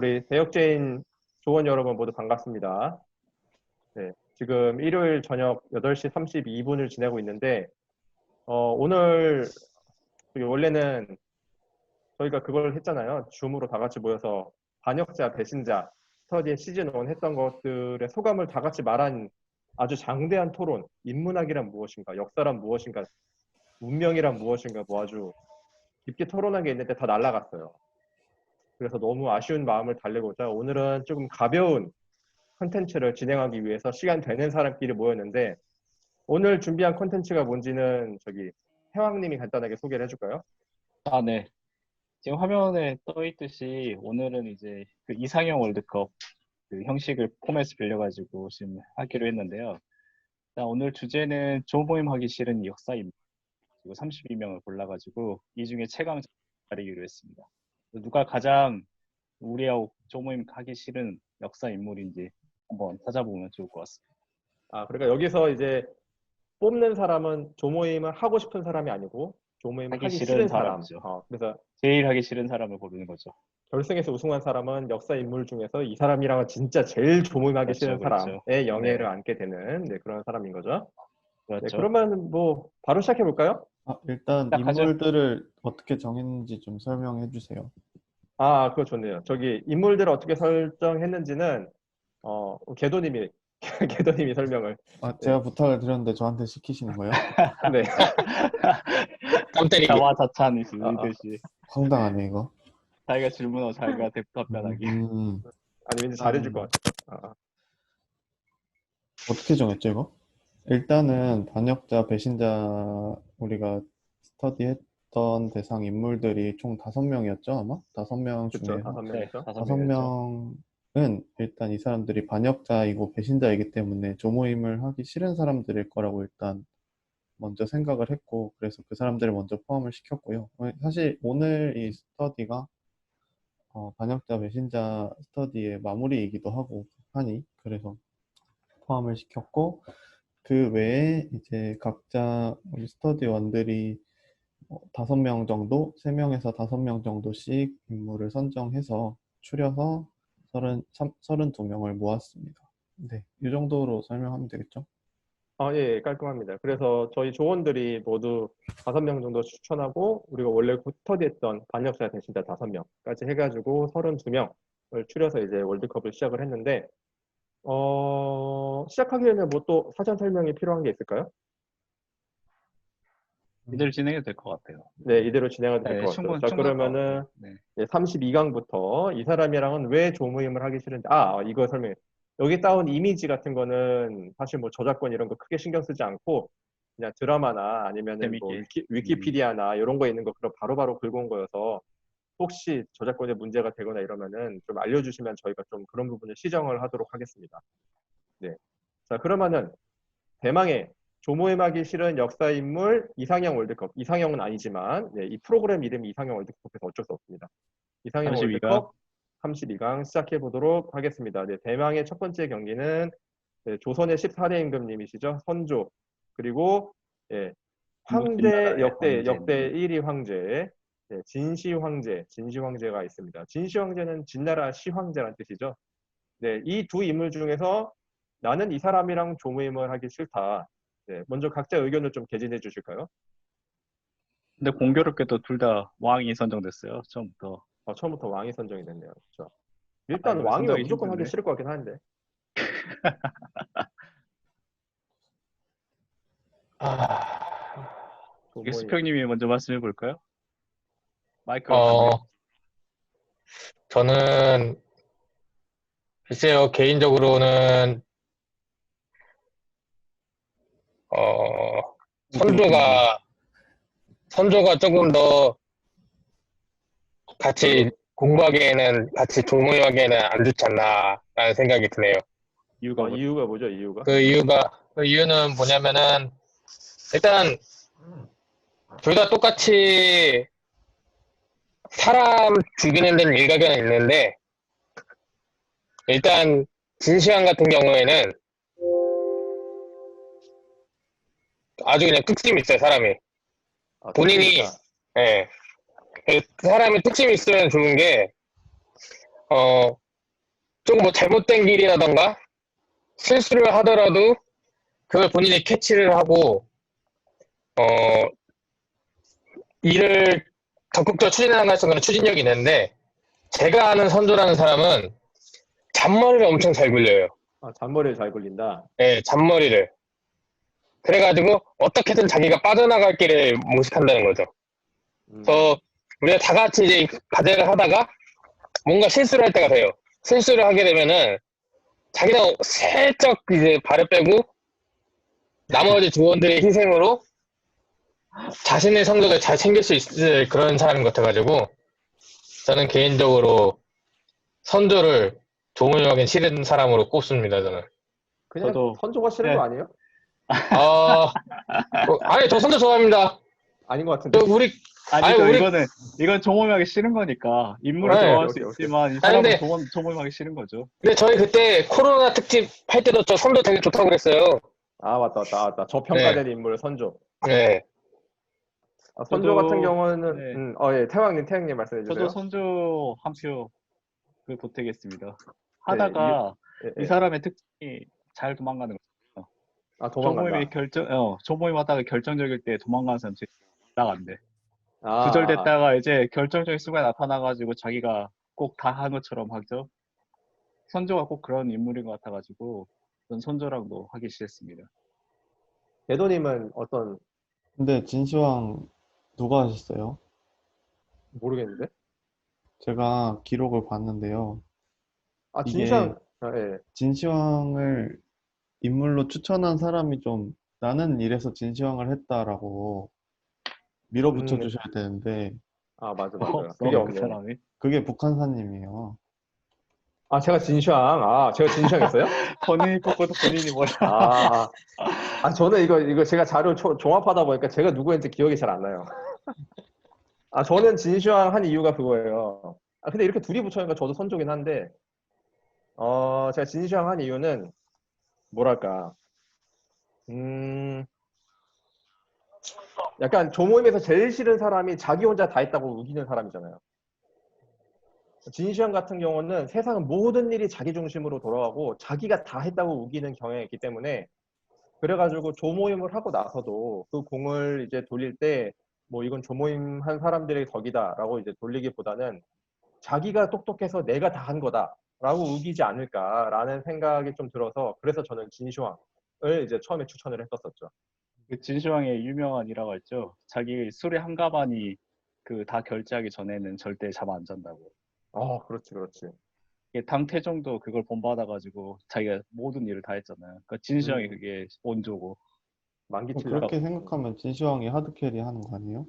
우리 대역죄인 조원 여러분 모두 반갑습니다. 네, 지금 일요일 저녁 8시 32분을 지내고 있는데, 어, 오늘, 원래는 저희가 그걸 했잖아요. 줌으로 다 같이 모여서 반역자, 배신자, 스터디의 시즌 1 했던 것들의 소감을 다 같이 말한 아주 장대한 토론, 인문학이란 무엇인가, 역사란 무엇인가, 문명이란 무엇인가, 뭐 아주 깊게 토론한 게 있는데 다 날라갔어요. 그래서 너무 아쉬운 마음을 달래고자 오늘은 조금 가벼운 컨텐츠를 진행하기 위해서 시간 되는 사람끼리 모였는데 오늘 준비한 컨텐츠가 뭔지는 저기 해왕님이 간단하게 소개를 해줄까요? 아, 네. 지금 화면에 떠 있듯이 오늘은 이제 그 이상형 월드컵 그 형식을 포맷을 빌려가지고 지금 하기로 했는데요. 일단 오늘 주제는 조모임 하기 싫은 역사입니다. 그리고 32명을 골라가지고 이 중에 최강 가리기로 했습니다. 누가 가장 우리하고 조모임 하기 싫은 역사 인물인지 한번 찾아보면 좋을 것 같습니다. 아 그러니까 여기서 이제 뽑는 사람은 조모임을 하고 싶은 사람이 아니고 조모임을 하기 하기, 싫은 사람. 사람이죠. 어, 그래서 제일 하기 싫은 사람을 고르는 거죠. 결승에서 우승한 사람은 역사 인물 중에서 이 사람이랑은 진짜 제일 조모임하기 그렇죠, 싫은 그렇죠. 사람의 영예를 네. 안게 되는 네, 그런 사람인 거죠. 네, 그렇죠. 그러면 뭐 바로 시작해 볼까요? 아, 일단 시작하죠. 인물들을 어떻게 정했는지 좀 설명해 주세요. 아, 그거 좋네요. 저기 인물들을 어떻게 설정했는지는 어 개도님이 개도님이 설명을. 아, 제가 부탁을 드렸는데 저한테 시키시는 거예요? 네. 땀 때리기. 자화 자찬이듯이 아, 아. 황당하네 이거. 자기가 질문하고 자기가 답변하기. 음, 아니 왠지 잘해줄 음. 것 같아. 아, 어떻게 정했죠 이거? 일단은 반역자, 배신자 우리가 스터디했던 대상 인물들이 총 다섯 명이었죠 아마? 다섯 명 그쵸. 중에 다섯 네, 명이죠. 다섯 다섯. 명은 일단 이 사람들이 반역자이고 배신자이기 때문에 조모임을 하기 싫은 사람들일 거라고 일단 먼저 생각을 했고 그래서 그 사람들을 먼저 포함을 시켰고요. 어, 사실 오늘 이 스터디가 어, 반역자 배신자 스터디의 마무리이기도 하고 하니 그래서 포함을 시켰고 그 외에 이제 각자 우리 스터디원들이 어, 다섯 명 정도, 세 명에서 다섯 명 정도씩 인물을 선정해서 추려서 서른, 서른두 명을 모았습니다. 네, 이 정도로 설명하면 되겠죠? 아, 예, 예, 깔끔합니다. 그래서 저희 조원들이 모두 다섯 명 정도 추천하고 우리가 원래 스터디했던 반역자 대신자 다섯 명까지 해가지고 서른두 명을 추려서 이제 월드컵을 시작을 했는데 어, 시작하기에는 뭐또 사전 설명이 필요한 게 있을까요? 이대로 진행해도 될 것 같아요. 네, 이대로 진행해도 될 네, 것 같아요. 충분- 자, 충분할 것 그러면은 네. 네, 32강부터 이 사람이랑은 왜 조모임을 하기 싫은지 아 이거 설명해 여기 따온 이미지 같은 거는 사실 뭐 저작권 이런 거 크게 신경 쓰지 않고 그냥 드라마나 아니면은 뭐. 위키, 위키 피디아나 이런 거 있는 거 그럼 바로바로 긁어 온 거여서 혹시 저작권에 문제가 되거나 이러면은 좀 알려주시면 저희가 좀 그런 부분을 시정을 하도록 하겠습니다. 네, 자 그러면은 대망의 조모임하기 싫은 역사 인물 이상형 월드컵 이상형은 아니지만 네, 이 프로그램 이름이 이상형 월드컵에서 어쩔 수 없습니다. 이상형 32강. 월드컵 32강 시작해 보도록 하겠습니다. 네, 대망의 첫 번째 경기는 네, 조선의 14대 임금님이시죠 선조 그리고 예, 황제 역대. 역대 1위 황제 네, 진시 황제 진시 황제가 있습니다. 진시 황제는 진나라 시 황제란 뜻이죠. 네, 이 두 인물 중에서 나는 이 사람이랑 조모임을 하기 싫다. 네, 먼저 각자 의견을 좀 개진해 주실까요? 근데 공교롭게도 둘 다 왕이 선정됐어요. 처음부터. 어, 처음부터 왕이 선정이 됐네요. 그렇죠. 일단 아, 선정이 무조건 하기 힘든데. 싫을 것 같긴 한데. 조모임. 익스평님이 먼저 말씀해 볼까요? 마이크. 어, 저는 글쎄요, 개인적으로는 어, 선조가 선조가 조금 더 같이 공부하기에는 같이 조모임하기에는 안 좋지 않나라는 생각이 드네요. 이유가 어, 뭐- 이유가 뭐죠? 이유가? 그 이유가 그 이유는 뭐냐면은 일단 둘 다 똑같이 사람 죽이는 데는 일가견은 있는데 일단 진시황 같은 경우에는 아주 그냥 특징이 있어요 사람이 아, 본인이-. 예. 그 사람이 특징이 있으면 좋은 게 어, 조금 뭐 잘못된 길이라던가 실수를 하더라도 그걸 본인이 캐치를 하고 어, 일을 적극적으로 추진해 나갈 수 있는 추진력이 있는데 제가 아는 선조라는 사람은 잔머리를 엄청 잘 굴려요. 아, 잔머리를 잘 굴린다. 예, 잔머리를. 그래가지고 어떻게든 자기가 빠져나갈 길을 모색한다는 거죠. 음. 그래서 우리가 다 같이 이제 과제를 하다가 뭔가 실수를 할 때가 돼요. 실수를 하게 되면은 자기가 살짝 이제 발을 빼고 나머지 조원들의 희생으로 자신의 성적을 잘 챙길 수 있을 그런 사람 같아가지고 저는 개인적으로 선조를 조문하기 싫은 사람으로 꼽습니다. 저는. 그냥 저도- 선조가 싫은 네. 거 아니에요? 아, 어, 아니 저 선조 좋아합니다. 아닌 것 같은데. 저 우리 아니, 아니, 저 우리- 이거는 이건 조모임하기 싫은 거니까 인물을 네, 좋아할 오케이, 수 오케이. 있지만 이 사람은 근데- 조모, 조모임하기 싫은 거죠. 근데 저희 그때 코로나 특집 할 때도 저 선조 되게 좋다고 그랬어요. 아 맞다 맞다 맞다. 저평가된 인물 선조. 네. 아, 선조 저도- 같은 경우는 네. 음, 어, 예, 태왕님 태왕님 말씀해 주세요. 저도 선조 한표 그 보태겠습니다. 하다가 예, 이 예. 사람의 특징이 잘 도망가는 거. 아 도망간다. 조모임이 결정, 어, 조모임 하다가 결정적일 때 도망가는 사람 진짜 나간대. 아, 두절됐다가 이제 결정적인 순간에 나타나가지고 자기가 꼭 다 한 것처럼 하죠. 선조가 꼭 그런 인물인 것 같아가지고 전 선조랑도 하기 싫습니다. 대도님은 어떤 근데 진시황 누가 하셨어요? 모르겠는데. 제가 기록을 봤는데요. 아 이게- 진상. 아, 예. 진시황을 인물로 추천한 사람이 좀 나는 이래서 진시황을 했다라고 밀어붙여 음. 주셔야 되는데 아 맞아 맞아. 없어, 그게 그 없네. 사람이. 그게 북한사님이에요. 아 제가 진상. 아 제가 진상했어요? 본인이 뽑고도 본인이 몰라. 아, 아 저는 이거 이거 제가 자료 초- 종합하다 보니까 제가 누구인지 기억이 잘 안 나요. 아 저는 진시황 한 이유가 그거예요. 아 근데 이렇게 둘이 붙여니까 저도 선조긴 한데 어 제가 진시황 한 이유는 뭐랄까 음 약간 조모임에서 제일 싫은 사람이 자기 혼자 다 했다고 우기는 사람이잖아요. 진시황 같은 경우는 세상 모든 일이 자기 중심으로 돌아가고 자기가 다 했다고 우기는 경향이 있기 때문에 그래가지고 조모임을 하고 나서도 그 공을 이제 돌릴 때 뭐 이건 조모임 한 사람들의 덕이다라고 이제 돌리기보다는 자기가 똑똑해서 내가 다 한 거다라고 우기지 않을까라는 생각이 좀 들어서 그래서 저는 진시황을 이제 처음에 추천을 했었었죠. 그 진시황의 유명한 일화가 있죠. 자기 술의 한 가반이 그 다 결제하기 전에는 절대 잠 안 잔다고. 아 그렇지 그렇지. 당태종도 그걸 본받아가지고 자기가 모든 일을 다 했잖아요. 그러니까 진시황이 음. 그게 원조고 만기 뭐칠 그렇게 생각하면 진시황이 하드캐리 하는 거 아니에요?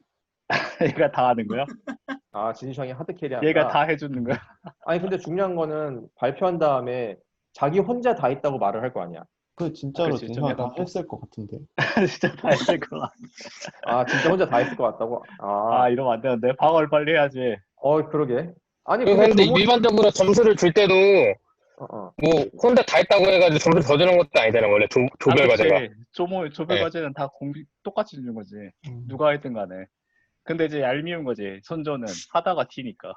얘가 다 하는 거야? 아 진시황이 하드 캐리 한다. 얘가 다 해주는 거야? 아니 근데 중요한 거는 발표한 다음에 자기 혼자 다 했다고 말을 할 거 아니야. 그 진짜로 그렇지, 좀 진시황이 다 약간 했을 것 같은데. 진짜 다 했을 거야. 아 진짜 혼자 다 했을 것 같다고? 아 아, 이러면 안 되는데 방어를 빨리 해야지. 어 그러게. 아니 근데 그런데 조모... 일반적으로 점수를 줄 때도 어, 어. 뭐 혼자 다 했다고 해가지고 점수 더 주는 것도 아니잖아요. 원래 조, 조별 아. 과제가. 조모 조별 네. 과제는 다 공비 똑같이 주는 거지. 음. 누가 했든 간에. 근데 이제 얄미운 거지. 선조는 하다가 튀니까.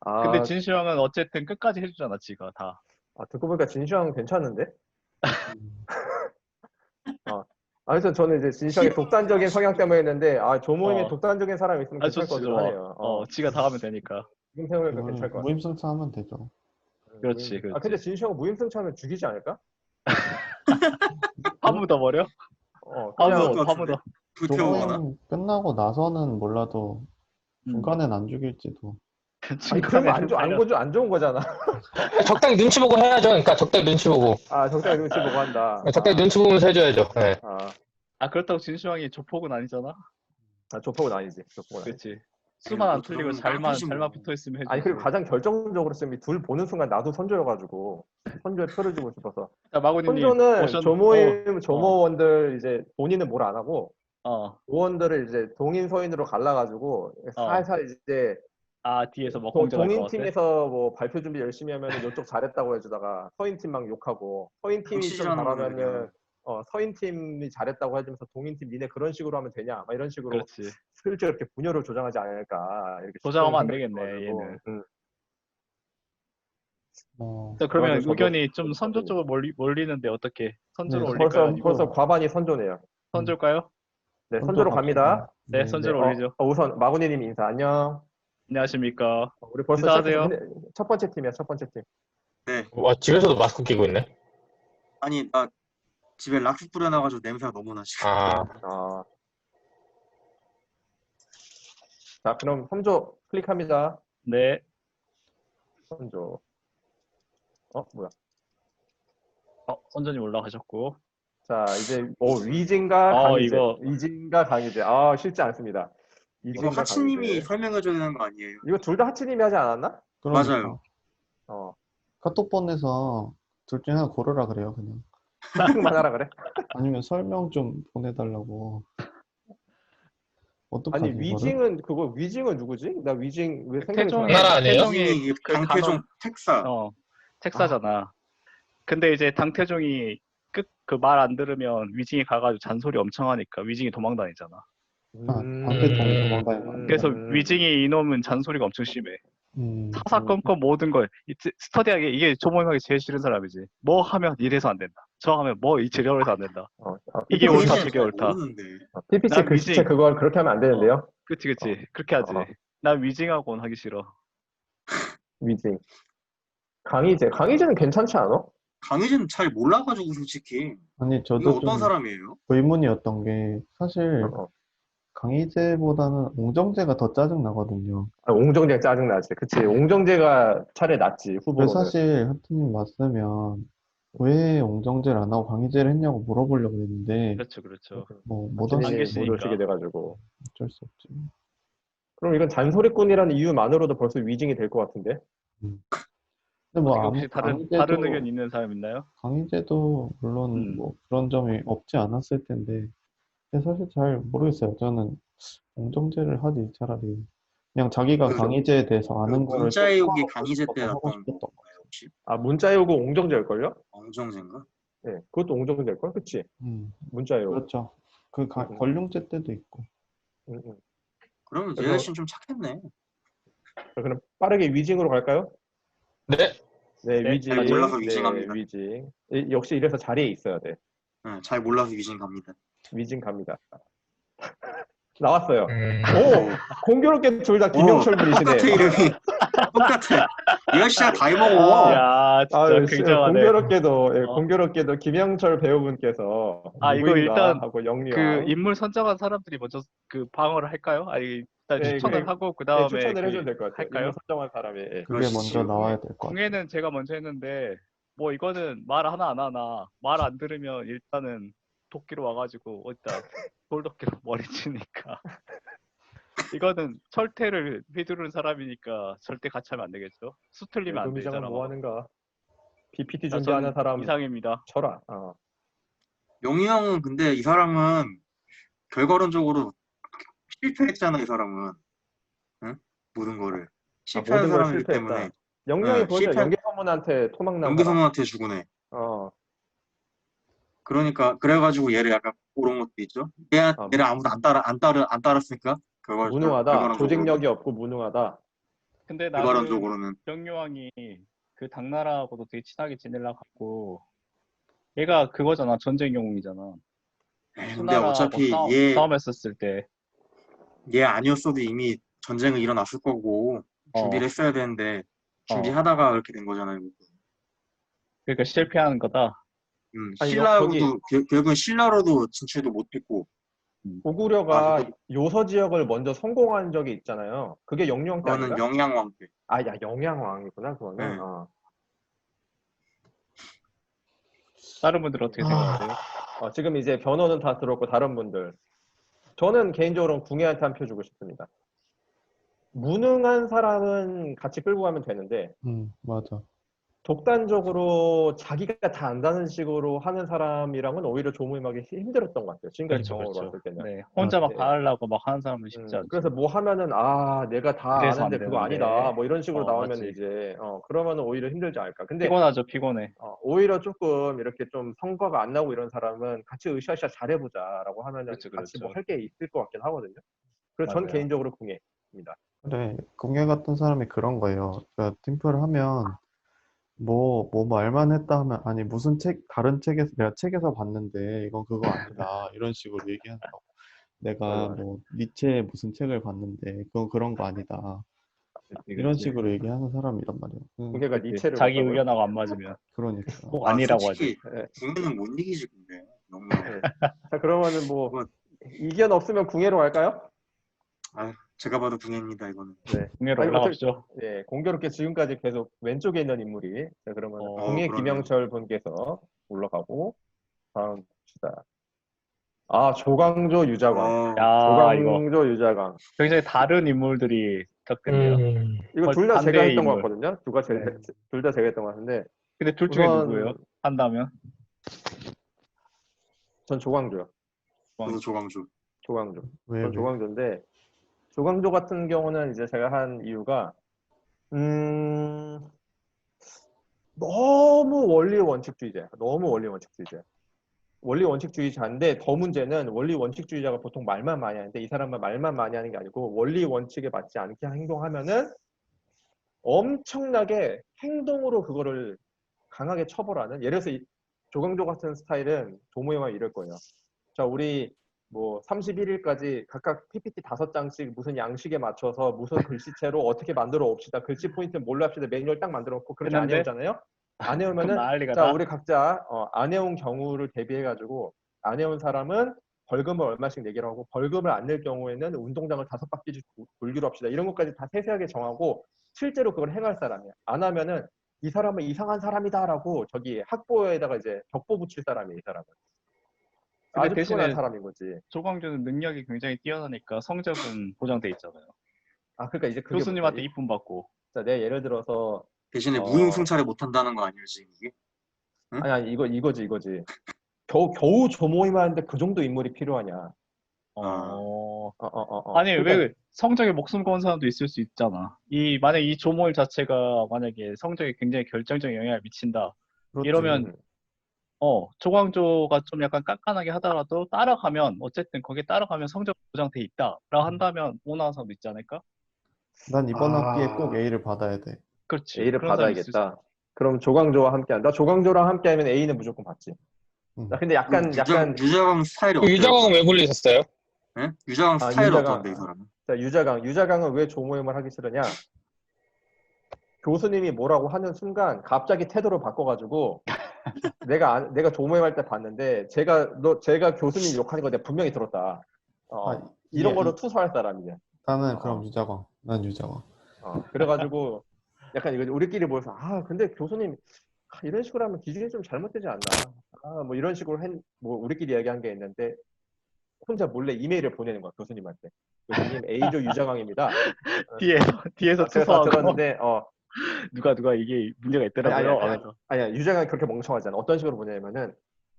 아, 근데 진시황은 어쨌든 끝까지 해주잖아, 지가 다. 아, 듣고 보니까 진시황 괜찮은데? 음. 아, 그래서 저는 이제 진시황의 독단적인 성향 때문에 했는데, 아, 조모임에 어. 독단적인 사람이 있으면 아, 괜찮을 좋지, 것 좋아. 하네요. 어, 지가 다 하면 되니까. 지금 그거는 괜찮을 것 같아요. 무임승차하면 되죠. 그렇지, 무임- 그렇지. 아, 근데 진시황 무임승차하면 죽이지 않을까? 파묻어 버려? 어, 파묻어, 파묻어. 불태우거나 조금 끝나고 나서는 몰라도 음. 중간엔 안 죽일지도. 아니, 그러면 안, 좋, 안, 좋, 안 좋은 거잖아. 적당히 눈치 보고 해야죠. 그러니까 적당히 눈치 보고. 아, 적당히 눈치 보고 한다. 적당히 눈치 보면서 해줘야죠. 네. 아, 아 그렇다고 진시황이 조폭은 아니잖아. 아, 조폭은 아니지. 조폭은 아니지. 그렇지. 수만 안뭐 틀리고 잘만 잘만 뭐. 붙어 있으면. 아니, 그리고 가장 결정적으로 쌤이 둘 보는 순간 나도 선조여가지고, 선조에 표를 주고 싶어서. 선조는 오션- 조모임, 조모원들 이제 본인은 뭘 안 하고, 어, 어. 의원들을 이제 동인 서인으로 갈라가지고 살살 이제 아 뒤에서 것 동인. 팀에서 뭐 발표 준비 열심히 하면 이쪽 잘했다고 해주다가 서인 팀막 욕하고 서인 팀이 좀 잘하면은. 어, 서인 팀이 잘했다고 해주면서 동인 팀 니네 그런 식으로 하면 되냐 막 이런 식으로 그렇지. 슬쩍 이렇게 분열을 조장하지 않을까 이렇게 조장하면 안 되겠네. 얘는. 응. 어, 자, 그러면 의견이 좀 저도 선조 쪽으로 몰리, 몰리는데 어떻게 선조로 네, 올릴까요? 벌써 벌써 과반이 선조네요. 선조일까요? 네, 선조 선조로. 갑니다. 네, 선조로 어, 올리죠. 어, 우선 마구니님 인사 안녕. 안녕하십니까. 어, 우리 벌써 인사하세요. 시작해서 첫 번째 팀이야 첫 번째 팀. 와, 집에서도 마스크 끼고 있네. 아니 나 집에 락스 뿌려놔가지고 냄새가 너무 나 지금. 아, 아. 자 그럼 선조 클릭합니다. 네. 선조. 어 뭐야? 어, 선조님 올라가셨고. 자 이제 어 위진과 어, 강희재. 이거- 위진과 강희재. 아 쉽지 않습니다. 이거 위진과 하치님이. 설명해줘야 되는 거 아니에요? 이거 둘 다 하치님이 하지 않았나? 그러니까 맞아요. 어. 카톡 보내서 둘 중에 하나 고르라 그래요, 그냥. 클릭만 하라 그래. 아니면 설명 좀 보내달라고. 어떡하지, 아니? 위징은 그거 위징은 누구지? 나 위징 왜 생각이 안 나? 나라 아니에요? 태종이 태종이 그 강태종 간원- 택사. 어, 책사잖아. 근데 이제 당태종이 끝그말 안 들으면 위징이 가가지고 잔소리 엄청 하니까 위징이 도망다니잖아. 아, 음. 돼. 그래서 음. 위징이 이놈은 잔소리가 엄청 심해. 음, 사사건건 모든 걸 이- 스터디하게 이게 조모임하기 제일 싫은 사람이지. 뭐 하면 이래서 안 된다. 저 하면 뭐이 저래서 안 된다. 어, 어, 이게 PPT 옳다, 잘 저게 옳다. PPT 난 글씨체 위징. 그걸 그렇게 하면 안 되는데요. 그치 그치 그렇게 하지. 어. 난 위징하고는 하기 싫어. 위징. 강희재. 강희재는 괜찮지 않아? 강희진 잘 몰라가지고 솔직히 아니, 저도 어떤 좀 사람이에요? 의문이었던 게, 사실, 어. 강희재보다는 옹정재가 더 짜증 나거든요. 아, 옹정재 짜증 나지. 그치. 옹정재가 차라리 낫지, 후보로. 그래서 사실 하트님 맞으면, 왜 옹정재를 안 하고 강희재를 했냐고 물어보려고 했는데, 그렇죠 그렇죠. 뭐, 못 계시니까. 오시게 돼가지고. 어쩔 수 없지. 그럼 이건 잔소리꾼이라는 이유만으로도 벌써 위징이 될 것 같은데? 근데 뭐, 혹시 아무- 다른 강희재도, 다른 의견 있는 사람 있나요? 강희재도 물론 음. 뭐 그런 점이 없지 않았을 텐데, 근데 사실 잘 모르겠어요. 저는 옹정재를 하지, 차라리. 그냥 자기가 그- 강희재에 대해서 아는 그 거를 문자의혹이 또 강희재 때 하고 났던 싶었던 건가요 혹시? 아, 문자에 오고 옹정재일걸요? 엉정재인가? 네, 그것도 옹정재일걸? 그치? 음, 문자에 오고. 그렇죠. 그 가- 음. 권룡재 때도 있고. 음, 음. 그러면 그래서- 예씨는 좀 착했네. 자, 그럼 빠르게 위징으로 갈까요? 네. 네, 네, 위징. 잘 몰라서 네, 위징합니다. 위징. 이- 역시 이래서 자리에 있어야 돼. 네, 잘 몰라서 위진 갑니다. 위징 갑니다. 나왔어요. 음, 오! 공교롭게 둘 다 김영철 똑같아 분이시네. 이름이. 똑같아. 예씨가다 해먹어. 야 진짜 아, 굉장하네. 공교롭게도, 예, 어. 공교롭게도 김영철 배우분께서 아, 이거 일단 하고 영리와 그 인물 선정한 사람들이 먼저 그 방어를 할까요? 아니 일단 네, 추천을 그- 하고 그 네, 다음에 추천을 해주면 될것 같아요. 할까요? 인물 선정한 사람이. 예. 그게. 먼저 나와야 될 것 같아요. 공예는 제가 먼저 했는데 뭐 이거는 말 하나 안 하나 말 안 들으면 일단은 도끼로 와가지고 어디다 돌도끼로 머리 치니까 이거는 철퇴를 휘두르는 사람이니까 절대 같이 하면 안 되겠죠. 수틀리면 안 되잖아. 뭐 하는가? PPT 자, 준비하는 사람 이상입니다. 쳐라. 어. 영희 형은 근데 이 사람은 결과론적으로 실패했잖아 이 사람은. 응? 모든 거를. 실패한 모든 걸 사람이기 실패했다. 때문에 네, 보죠. 실패- 연계선문한테 토막난 사람. 연기성한테 주고네. 어. 그러니까 그래가지고 얘를 약간 그런 것도 있죠. 얘, 아, 얘를 아무도 안 따라 안 따라 안 따랐으니까 결과 무능하다. 조직력이 없고 무능하다. 근데 나는 병요왕이 그 당나라하고도 되게 친하게 지내려고 하고 얘가 그거잖아 전쟁 영웅이잖아. 에이, 근데 어차피 싸움, 얘, 싸움했었을 때 얘 아니었어도 이미 전쟁은 일어났을 거고 준비를 어, 했어야 되는데 준비하다가 그렇게 된 거잖아요. 그러니까 실패하는 거다. 음, 아니, 신라로도 결- 결국은 신라로도 진출도 못했고 고구려가 아, 요서 지역을 먼저 성공한 적이 있잖아요. 그게 영유왕 때 그거는? 영양왕 때. 아, 야, 영양왕이구나, 그거는. 네. 어. 다른 분들 어떻게 생각하세요? 어, 지금 이제 변호는 다 들었고 다른 분들. 저는 개인적으로 궁예한테 한 표 주고 싶습니다. 무능한 사람은 같이 끌고 가면 되는데 음, 맞아. 독단적으로 자기가 다 안다는 식으로 하는 사람이랑은 오히려 조모임하기 힘들었던 것 같아요. 지금까지 그렇죠, 경험을 그렇죠. 봤을 때는. 네, 혼자 막 네. 다 하려고 막 하는 사람은 쉽지 음, 않죠. 그래서 뭐 하면은 아 내가 다 아는데 안 그거. 아니다 뭐 이런 식으로 어, 나오면 맞지. 이제 어 그러면은 오히려 힘들지 않을까. 근데 피곤하죠, 피곤해. 어, 오히려 조금 이렇게 좀 성과가 안 나고 이런 사람은 같이 으쌰으쌰 잘해보자라고 하면은 그렇죠, 같이 그렇죠. 뭐할 게 있을 것 같긴 하거든요. 그래서 전 맞아요. 개인적으로 궁예입니다. 그래, 공예 같은 사람이 그런 거예요. 그러니까 팀플을 하면 뭐, 뭐 말만 했다 하면, 아니, 무슨 책, 다른 책에서, 내가 책에서 봤는데, 이건 그거 아니다. 이런 식으로 얘기한다고. 내가 맞아. 뭐, 니체의 무슨 책을 봤는데, 그건 그런 거 아니다. 이런 식으로 얘기하는 사람이란 말이야. 음, 공개가 니체를 자기 봤다고요? 의견하고 안 맞으면 그러니까. 꼭 아니라고 하지. 솔직히 네. 국민은 못 이기지 근데 너무 자 그러면은 뭐 뭐- 이견 없으면 궁예로 갈까요? 제가 봐도 궁예입니다 이거는. 국내로 아니, 올라갑시죠. 예, 공교롭게 지금까지 계속 왼쪽에 있는 인물이 자 그러면 어, 그러네요. 김영철 분께서 올라가고 다음 봅시다. 아 조광조 유자광. 어, 야 이거 조광조 유자광. 굉장히 다른 인물들이 섞였네요. 음. 이거 거- 둘다 제가 반대의 했던 것 인물. 같거든요. 누가 제가 네. 둘다 제가 했던 것 같은데 근데 둘 중에 우선 누구예요? 한다면 전 조광조요. 저도 조광조. 조광조. 왜, 전 왜? 조광조인데 조광조 같은 경우는 이제 제가 한 이유가 음 너무 원리 원칙주의자, 너무 원리 원칙주의자. 원리 원칙주의자인데 더 문제는 원리 원칙주의자가 보통 말만 많이 하는데 이 사람은 말만 많이 하는 게 아니고 원리 원칙에 맞지 않게 행동하면은 엄청나게 행동으로 그거를 강하게 처벌하는 예를 들어서 이 조광조 같은 스타일은 조모영화 이럴 거예요. 자, 우리 뭐 31일까지 각각 PPT 다섯 장씩 무슨 양식에 맞춰서 무슨 글씨체로 어떻게 만들어 옵시다. 글씨 포인트 뭘로 합시다. 매뉴얼 딱 만들어 놓고 그렇게 안? 해오잖아요. 안 해오면은 자, 나. 우리 각자 어, 안 해온 경우를 대비해 가지고 안 해온 사람은 벌금을 얼마씩 내기로 하고 벌금을 안 낼 경우에는 운동장을 다섯 바퀴씩 도- 돌기로 합시다. 이런 것까지 다 세세하게 정하고 실제로 그걸 행할 사람이야. 안 하면은 이 사람은 이상한 사람이다라고 저기 학보에다가 이제 격보 붙일 사람이야, 이 사람은. 아주 피곤한 대신에 사람인 거지. 조광조는 능력이 굉장히 뛰어나니까 성적은 보장돼 있잖아요. 아, 그러니까 이제 그게 교수님한테? 이쁨 받고. 자, 내가 예를 들어서 대신에 어. 무용승차를 못한다는 거 아니에요 지금 이게? 응? 아니 아니 이거 이거지 이거지. 겨우 겨우 조모임 하는데 그 정도 인물이 필요하냐? 어... 어, 어, 어, 어. 아니 그러니까 왜 성적에 목숨 건 사람도 있을 수 있잖아. 이 만약 이 조모임 자체가 만약에 성적에 굉장히 결정적인 영향을 미친다. 그렇지. 이러면 어 조광조가 좀 약간 깐깐하게 하더라도 따라가면 어쨌든 거기에 따라가면 성적 보장돼 있다라고 한다면 오나한 사람도 있지 않을까? 난 이번 아. 학기에 꼭 A를 받아야 돼. 그렇지. A를 받아야겠다. 그럼 조광조와 함께한다. 조광조랑 함께하면 A는 무조건 받지. 음. 나 근데 약간 유자, 약간 유자광 스타일이 어때요? 유자광은 왜 굴리셨어요? 예? 유자광 아, 스타일이 유자광. 어떤데 이 사람은? 자, 유자강 유자강은 왜 조모임을 하기 싫으냐? 교수님이 뭐라고 하는 순간 갑자기 태도를 바꿔가지고 내가 안- 내가 조모임 할 때 봤는데 제가 너 제가 교수님 욕하는 거 내가 분명히 들었다. 어, 아, 이런 예, 거로 투서할 사람이야. 나는 어. 그럼 유자광. 난 유자광. 어, 그래가지고 약간 이거 우리끼리 모여서 아 근데 교수님 아, 이런 식으로 하면 기준이 좀 잘못되지 않나 아 뭐 이런 식으로 한, 뭐 우리끼리 얘기한 게 있는데 혼자 몰래 이메일을 보내는 거야 교수님한테 교수님 A조 유자강입니다 뒤에서 뒤에서 아, 투서하고 들었는데 어 누가 누가 이게 문제가 있더라고요. 아니, 아니, 아니, 하면서. 아니야 유자강이 그렇게 멍청하잖아 어떤 식으로 보내냐면은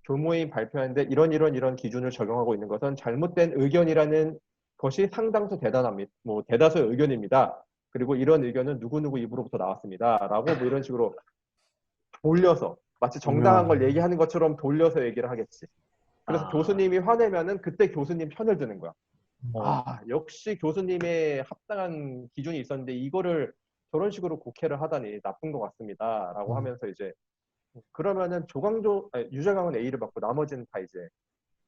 교모임 발표하는데 이런 이런 이런 기준을 적용하고 있는 것은 잘못된 의견이라는 것이 상당수 대단합니다 뭐 대다수의 의견입니다 그리고 이런 의견은 누구누구 입으로부터 나왔습니다. 라고 뭐 이런 식으로 돌려서 마치 정당한 걸 음. 얘기하는 것처럼 돌려서 얘기를 하겠지. 그래서 아. 교수님이 화내면은 그때 교수님 편을 드는 거야. 어. 아, 역시 교수님의 합당한 기준이 있었는데 이거를 저런 식으로 곡해를 하다니 나쁜 것 같습니다. 라고 음. 하면서 이제 그러면은 조광조, 아니, 유자강은 A를 받고 나머지는 다 이제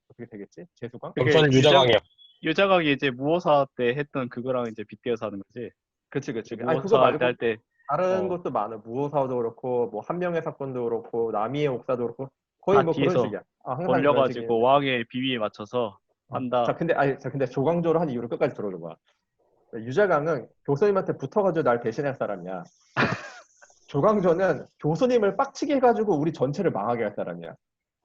어떻게 되겠지? 재수강? 그게 저는 유자광이요. 유자각이 이제 무호사 때 했던 그거랑 이제 빗대어서 하는 거지. 그치, 그치. 아니, 그거 말고 할때 다른 어. 것도 많아. 무호사도 그렇고, 뭐, 한명의 사건도 그렇고, 남이의 옥사도 그렇고, 거의 다뭐 그런 뒤에서 식이야. 아, 항상 올려가지고. 왕의 비위에 맞춰서 어. 한다. 자, 근데, 아니, 자, 근데 조광조를 한 이유를 끝까지 들어줘 봐. 유자강은 교수님한테 붙어가지고 날 대신할 사람이야. 조광조는 교수님을 빡치게 해가지고 우리 전체를 망하게 할 사람이야.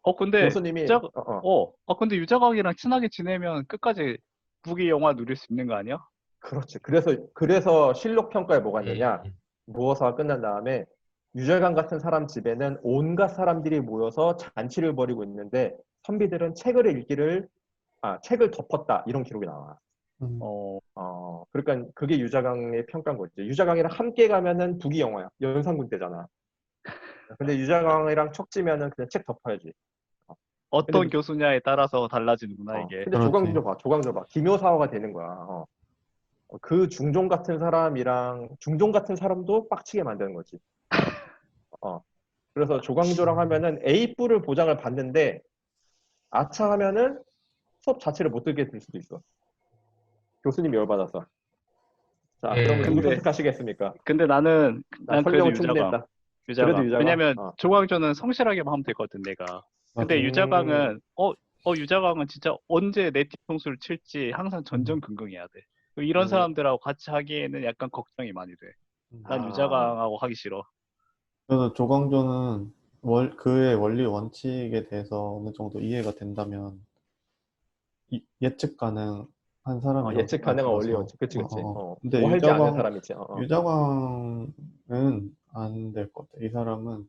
어 근데 교수님이, 유자- 어, 어. 어, 어 근데 유자각이랑 친하게 지내면 끝까지 무기 영화 누릴 수 있는 거 아니야? 그렇지. 그래서, 그래서 실록 평가에 뭐가 있느냐. 음. 무어사가 끝난 다음에 유재강 같은 사람 집에는 온갖 사람들이 모여서 잔치를 벌이고 있는데 선비들은 책을 읽기를 아 책을 덮었다 이런 기록이 나와. 음. 어, 어 그러니까 그게 유자강의 평가인 거지. 유자강이랑 함께 가면은 북이 영화야. 연산군 때잖아. 근데 유자강이랑 척지면은 그냥 책 덮어야지. 어 떤 근데- 교수냐에 따라서 달라지는구나 어, 이게. 근데. 조광조 봐, 조광조 봐. 기묘사화가 되는 거야. 어. 어, 그 중종 같은 사람이랑 중종 같은 사람도 빡치게 만드는 거지. 어. 그래서 조광조랑 하면은 A뿔을 보장을 받는데 아차 하면은 수업 자체를 못 듣게 될 수도 있어. 교수님이 열받아서. 자, 음. 그러면 누구 근데- 선택하시겠습니까? 근데 나는 나난 그래도 설명을 유자광. 충분했다. 유자광. 그래도 유자광. 왜냐면 어. 조광조는 성실하게만 하면 되거든 내가. 근데. 유자광은 어, 어 유자광은 진짜 언제 내 뒤통수를 칠지 항상 전전긍긍해야 돼. 이런 음. 사람들하고 같이 하기에는 약간 걱정이 많이 돼. 난 아. 유자광하고 하기 싫어. 그래서 조광조는 월, 그의 원리 원칙에 대해서 어느 정도 이해가 된다면 이- 예측 가능 한 사람이 어, 예측 가능한 원리 원칙. 그치, 그치. 어, 어. 어. 근데 뭐 할지 아는 유자광- 사람이지. 어, 어. 유자광은 안 될 것 같아. 이 사람은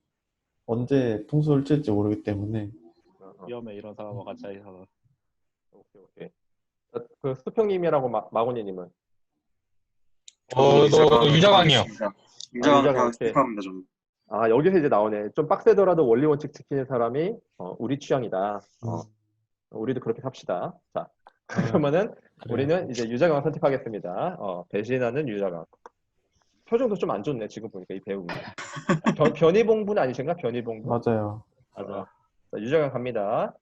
언제 통수를 칠지 모르기 때문에 어, 어. 위험해 이런 사람하고 같이 하면. 오케이, 오케이. 어, 그 수평님이라고 마, 마고니님은 어, 너 유자광이요. 유자광, 유자광 오케이. 스킵합니다 좀. 아 여기서 이제 나오네. 좀 빡세더라도 원리 원칙 지키는 사람이 어, 우리 취향이다. 어, 우리도 그렇게 삽시다. 자 그러면은 그래요. 우리는 이제 유자광 선택하겠습니다. 어, 배신하는 유자광. 표정도 좀 안 좋네 지금 보니까 이 배우. 변, 변희봉분 아니신가? 변희봉분. 맞아요. 맞아. 자, 유자광 갑니다.